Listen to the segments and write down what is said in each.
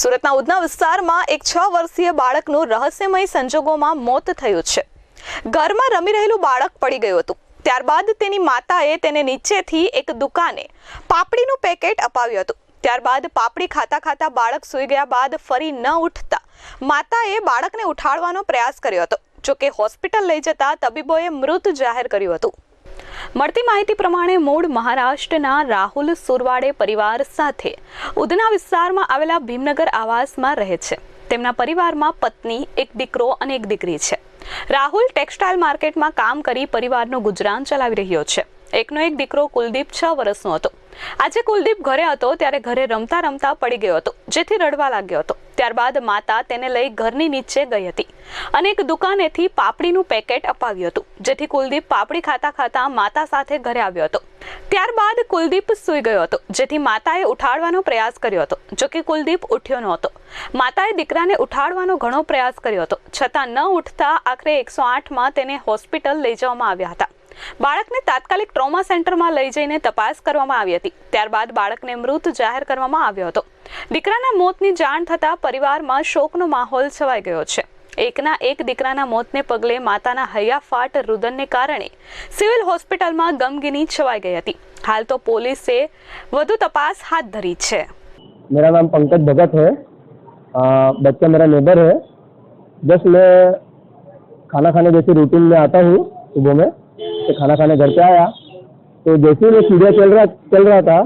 સુરતના ઉધના વિસ્તારમાં એક છ વર્ષીય બાળકનું રહસ્યમય સંજોગોમાં મોત થયું છે. ઘરમાં રમી રહેલું બાળક પડી ગયું હતું. ત્યારબાદ તેની માતાએ તેને નીચેથી એક દુકાને પાપડીનું પેકેટ અપાવ્યું હતું. ત્યારબાદ પાપડી ખાતા ખાતા બાળક સૂઈ ગયા બાદ ફરી ન ઉઠતા માતાએ બાળકને ઉઠાડવાનો પ્રયાસ કર્યો હતો. જોકે હોસ્પિટલ લઈ જતા તબીબોએ મૃત જાહેર કર્યું હતું. મળતી માહિતી પ્રમાણે મૂળ મહારાષ્ટ્રના રાહુલ સુરવાડે પરિવાર સાથે ઉધના વિસ્તારમાં આવેલા ભીમનગર આવાસમાં રહે છે. તેમના પરિવારમાં પત્ની, એક દીકરો અને એક દીકરી છે. રાહુલ ટેક્સટાઇલ માર્કેટમાં કામ કરી પરિવારનું ગુજરાન ચલાવી રહ્યો છે. એકનો એક દીકરો કુલદીપ છ વર્ષનો હતો. આજે કુલદીપ ઘરે હતો ત્યારે ઘરે રમતા રમતા પડી ગયો હતો, જેથી રડવા લાગ્યો હતો. ત્યારબાદ માતા તેને લઈ ઘરની નીચે ગઈ હતી. અને એક દુકાનેથી પાપડીનું પેકેટ અપાવ્યું હતું, જેથી કુલદીપ પાપડી ખાતા ખાતા માતા સાથે ઘરે આવ્યો હતો. ત્યારબાદ કુલદીપ સૂઈ ગયો હતો, જેથી માતાએ ઉઠાડવાનો પ્રયાસ કર્યો હતો, જો કે કુલદીપ ઉઠ્યો નહોતો. માતાએ દીકરાને ઉઠાડવાનો ઘણો પ્રયાસ કર્યો હતો, છતાં ન ઉઠતા આખરે એકસો આઠમાં તેને હોસ્પિટલ લઈ જવામાં આવ્યા હતા. બાળકને તાત્કાલિક ટ્રોમા સેન્ટરમાં લઈ જઈને તપાસ કરવામાં આવી હતી ત્યારબાદ બાળકને મૃત જાહેર કરવામાં આવ્યો હતો દીકરાના મોતની જાણ થતાં પરિવારમાં શોકનો માહોલ છવાઈ ગયો છે એકના એક દીકરાના મોતને પગલે માતાના હૈયાફાટ રુદનને કારણે સિવિલ હોસ્પિટલમાં ગમગીની છવાઈ ગઈ હતી હાલ તો પોલીસે વધુ તપાસ હાથ ધરી છે मेरा नाम पंकज भगत है अ, बच्चा मेरा नेबर है जस्ट मैं खाना खाने जैसे रूटीन में आता हूँ सुबह में तो खाना खाने घर पे आया। तो जैसे ही मैं सीढ़िया चल रहा चल रहा था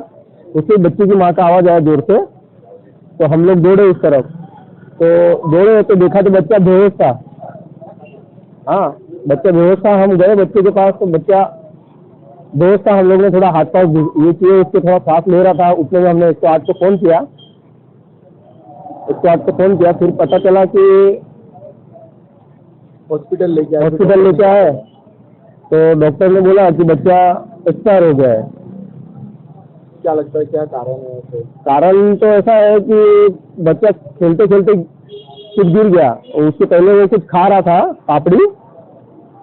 उसी बच्चे की माँ का आवाज़ आया ज़ोर से। तो हम लोग दौड़े उस तरफ़। तो दौड़े तो देखा तो बच्चा बेहोश था। हाँ बच्चा बेहोश था। हम गए बच्चे के पास तो बच्चा बेहोश था। हम लोग ने थोड़ा हाथ पाँव ये किए उसके थोड़ा सांस ले रहा था। उतने में हमने एक सौ आठ को फ़ोन किया। एक सौ आठ को फ़ोन किया। फिर पता चला कि हॉस्पिटल लेके आए हॉस्पिटल लेके आए। तो डॉक्टर ने बोला कि बच्चा एक्सपायर हो गया है। क्या लगता है क्या कारण है ऐसे? कारण तो ऐसा है कि बच्चा खेलते खेलते कुछ गिर गया। और उसके पहले वो कुछ खा रहा था पापड़ी।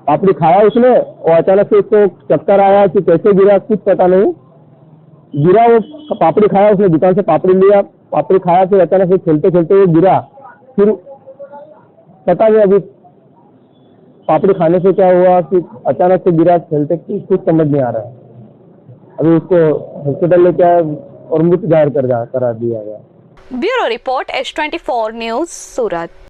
पापड़ी खाया उसने और अचानक से उसको चक्कर आया कि कैसे गिरा कुछ पता नहीं। गिरा वो पापड़ी खाया उसने दुकान से पापड़ी लिया। पापड़ी खाया फिर अचानक से खेलते खेलते वो गिरा। फिर पता नहीं अभी पापड़ी खाने से क्या हुआ कि अचानक से गिरा खेलते कुछ समझ नहीं आ रहा। है अभी उसको हॉस्पिटल ले क्या और मृत ज़ाहिर कर, करा दिया गया। Bureau report S twenty four news, Surat.